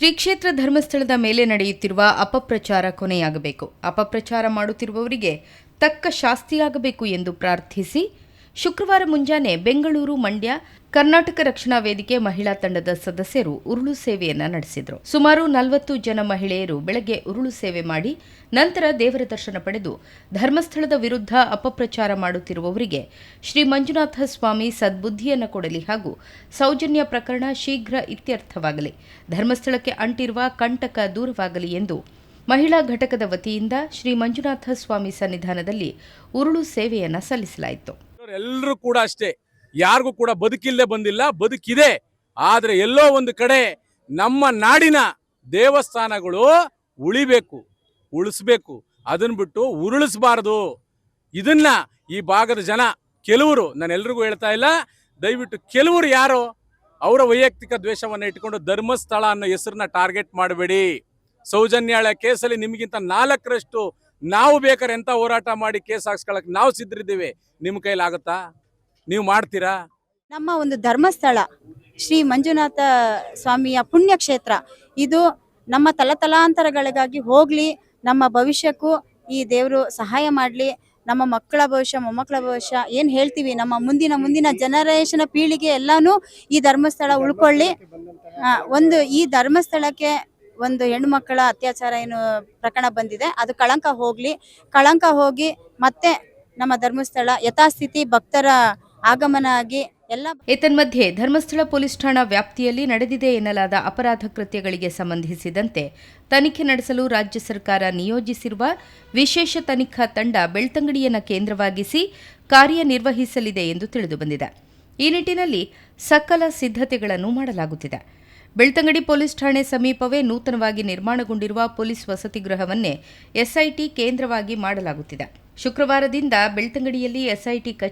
ಶ್ರೀ ಕ್ಷೇತ್ರ ಧರ್ಮಸ್ಥಳದ ಮೇಲೆ ನಡೆಯುತ್ತಿರುವ ಅಪಪ್ರಚಾರ ಕೊನೆಯಾಗಬೇಕು. ಅಪಪ್ರಚಾರ ಮಾಡುತ್ತಿರುವವರಿಗೆ ತಕ್ಕ ಶಾಸ್ತಿಯಾಗಬೇಕು ಎಂದು ಪ್ರಾರ್ಥಿಸಿ. ಶುಕ್ರವಾರ ಮುಂಜಾನೆ ಬೆಂಗಳೂರು ಮಂಡ್ಯ ಕರ್ನಾಟಕ ರಕ್ಷಣಾ ವೇದಿಕೆ ಮಹಿಳಾ ತಂಡದ ಸದಸ್ಯರು ಉರುಳು ಸೇವೆಯನ್ನ ನಡೆಸಿದರು. ಸುಮಾರು ನಲವತ್ತು ಜನ ಮಹಿಳೆಯರು ಬೆಳಗ್ಗೆ ಉರುಳು ಸೇವೆ ಮಾಡಿ, ನಂತರ ದೇವರ ದರ್ಶನ ಪಡೆದು ಧರ್ಮಸ್ಥಳದ ವಿರುದ್ಧ ಅಪಪ್ರಚಾರ ಮಾಡುತ್ತಿರುವವರಿಗೆ ಶ್ರೀ ಮಂಜುನಾಥ ಸ್ವಾಮಿ ಸದ್ಬುದ್ಧಿಯನ್ನು ಕೊಡಲಿ ಹಾಗೂ ಸೌಜನ್ಯ ಪ್ರಕರಣ ಶೀಘ್ರ ಇತ್ಯರ್ಥವಾಗಲಿ, ಧರ್ಮಸ್ಥಳಕ್ಕೆ ಅಂಟಿರುವ ಕಂಟಕ ದೂರವಾಗಲಿ ಎಂದು ಮಹಿಳಾ ಘಟಕದ ವತಿಯಿಂದ ಶ್ರೀ ಮಂಜುನಾಥ ಸ್ವಾಮಿ ಸನ್ನಿಧಾನದಲ್ಲಿ ಉರುಳು ಸೇವೆಯನ್ನು ಸಲ್ಲಿಸಲಾಯಿತು. ಎಲ್ಲರೂ ಕೂಡ ಅಷ್ಟೇ ಯಾರಿಗೂ ಕೂಡ ಬದುಕಿಲ್ಲದೆ ಬಂದಿಲ್ಲ, ಬದುಕಿದೆ. ಆದರೆ ಎಲ್ಲೋ ಒಂದು ಕಡೆ ನಮ್ಮ ನಾಡಿನ ದೇವಸ್ಥಾನಗಳು ಉಳಿಬೇಕು, ಉಳಿಸ್ಬೇಕು. ಅದನ್ನು ಬಿಟ್ಟು ಉರುಳಿಸಬಾರದು. ಇದನ್ನ ಈ ಭಾಗದ ಜನ, ಕೆಲವರು ನಾನು ಎಲ್ರಿಗೂ ಹೇಳ್ತಾ ಇಲ್ಲ, ದಯವಿಟ್ಟು ಕೆಲವರು ಯಾರು ಅವರ ವೈಯಕ್ತಿಕ ದ್ವೇಷವನ್ನು ಇಟ್ಕೊಂಡು ಧರ್ಮಸ್ಥಳ ಅನ್ನೋ ಹೆಸರನ್ನ ಟಾರ್ಗೆಟ್ ಮಾಡಬೇಡಿ. ಸೌಜನ್ಯಾಳ ಕೇಸಲ್ಲಿ ನಿಮಗಿಂತ ನಾಲ್ಕರಷ್ಟು ನಾವು ಬೇಕಾದ್ರೆ ಎಂಥ ಹೋರಾಟ ಮಾಡಿ ಕೇಸ್ ಹಾಕ್ಸ್ಕೊಳಕ್ಕೆ ನಾವು ಸಿದ್ಧರಿದ್ದೇವೆ. ನಿಮ್ಮ ಕೈಲಾಗುತ್ತಾ? ನೀವು ಮಾಡ್ತೀರಾ? ನಮ್ಮ ಒಂದು ಧರ್ಮಸ್ಥಳ, ಶ್ರೀ ಮಂಜುನಾಥ ಸ್ವಾಮಿಯ ಪುಣ್ಯಕ್ಷೇತ್ರ. ಇದು ನಮ್ಮ ತಲತಲಾಂತರಗಳಿಗಾಗಿ ಹೋಗ್ಲಿ, ನಮ್ಮ ಭವಿಷ್ಯಕ್ಕೂ ಈ ದೇವರು ಸಹಾಯ ಮಾಡಲಿ, ನಮ್ಮ ಮಕ್ಕಳ ಭವಿಷ್ಯ, ಮೊಮ್ಮಕ್ಕಳ ಭವಿಷ್ಯ, ಏನು ಹೇಳ್ತೀವಿ, ನಮ್ಮ ಮುಂದಿನ ಮುಂದಿನ ಜನರೇಷನ್ ಪೀಳಿಗೆ ಎಲ್ಲಾನು ಈ ಧರ್ಮಸ್ಥಳ ಉಳ್ಕೊಳ್ಳಿ. ಒಂದು ಈ ಧರ್ಮಸ್ಥಳಕ್ಕೆ ಒಂದು ಹೆಣ್ಣು ಮಕ್ಕಳ ಅತ್ಯಾಚಾರ ಏನು ಪ್ರಕರಣ ಬಂದಿದೆ, ಅದು ಕಳಂಕ ಹೋಗ್ಲಿ. ಕಳಂಕ ಹೋಗಿ ಮತ್ತೆ ನಮ್ಮ ಧರ್ಮಸ್ಥಳ ಯಥಾಸ್ಥಿತಿ ಭಕ್ತರ ಆಗಮನ ಆಗಿ ಎಲ್ಲ ಏತನ್ಮಧ್ಯೆ ಧರ್ಮಸ್ಥಳ ಪೊಲೀಸ್ ಠಾಣಾ ವ್ಯಾಪ್ತಿಯಲ್ಲಿ ನಡೆದಿದೆ ಎನ್ನಲಾದ ಅಪರಾಧ ಕೃತ್ಯಗಳಿಗೆ ಸಂಬಂಧಿಸಿದಂತೆ ತನಿಖೆ ನಡೆಸಲು ರಾಜ್ಯ ಸರ್ಕಾರ ನಿಯೋಜಿಸಿರುವ ವಿಶೇಷ ತನಿಖಾ ತಂಡ ಬೆಳ್ತಂಗಡಿಯನ್ನು ಕೇಂದ್ರವಾಗಿಸಿ ಕಾರ್ಯನಿರ್ವಹಿಸಲಿದೆ ಎಂದು ತಿಳಿದುಬಂದಿದೆ. ಈ ನಿಟ್ಟಿನಲ್ಲಿ ಸಕಲ ಸಿದ್ಧತೆಗಳನ್ನು ಮಾಡಲಾಗುತ್ತಿದೆ. ಬೆಳ್ತಂಗಡಿ ಪೊಲೀಸ್ ಠಾಣೆ ಸಮೀಪವೇ ನೂತನವಾಗಿ ನಿರ್ಮಾಣಗೊಂಡಿರುವ ಪೊಲೀಸ್ ವಸತಿ ಗೃಹವನ್ನೇ ಎಸ್ಐಟಿ ಕೇಂದ್ರವಾಗಿ ಮಾಡಲಾಗುತ್ತಿದೆ. ಶುಕ್ರವಾರದಿಂದ ಬೆಳ್ತಂಗಡಿಯಲ್ಲಿ ಎಸ್ಐಟಿ ಕಚೇರಿ